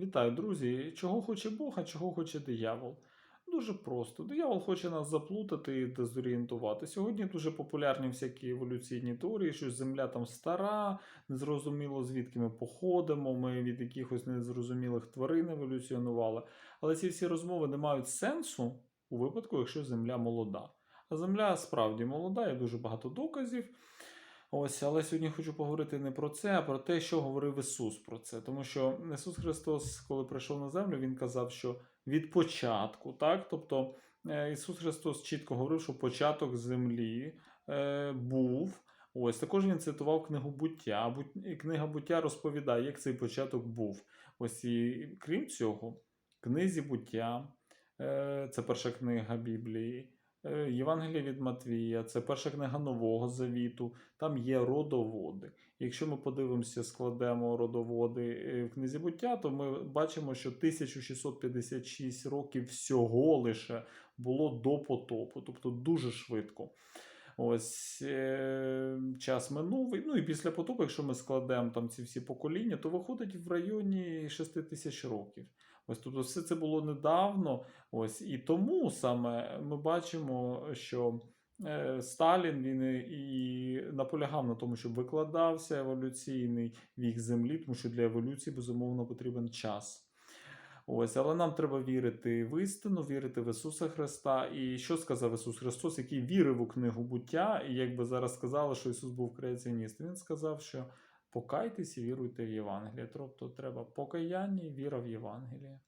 Вітаю, друзі! Чого хоче Бог, а чого хоче диявол? Дуже просто. Диявол хоче нас заплутати і дезорієнтувати. Сьогодні дуже популярні всякі еволюційні теорії, що Земля там стара, незрозуміло звідки ми походимо, ми від якихось незрозумілих тварин еволюціонували. Але ці всі розмови не мають сенсу у випадку, якщо Земля молода. А Земля справді молода, є дуже багато доказів. Ось, але сьогодні хочу поговорити не про це, а про те, що говорив Ісус про це. Тому що Ісус Христос, коли прийшов на землю, Він казав, що від початку, так? Тобто е, Ісус Христос чітко говорив, що початок землі е, був. Ось також він цитував книгу буття. І Книга буття розповідає, як цей початок був. Ось і крім цього, в книзі буття, е, це перша книга Біблії. Е, Євангелія від Матвія, це перша книга Нового Завіту, там є родоводи. Якщо ми подивимося, складемо родоводи е, в книзі буття, то ми бачимо, що 1656 років всього лише було до потопу, тобто дуже швидко. Ось е, час минув. Ну і після потопу, якщо ми складемо там ці всі покоління, то виходить в районі 6 тисяч років. Ось тобто все це було недавно. Ось і тому саме ми бачимо, що е, Сталін він і- наполягав на тому, щоб викладався еволюційний вік Землі, тому що для еволюції безумовно потрібен час. Ось, але нам треба вірити в істину, вірити в Ісуса Христа. І що сказав Ісус Христос, який вірив у книгу буття, і якби зараз сказали, що Ісус був креаціоніст. Він сказав, що покайтесь і віруйте в Євангеліє. Тобто треба покаяння і віра в Євангеліє.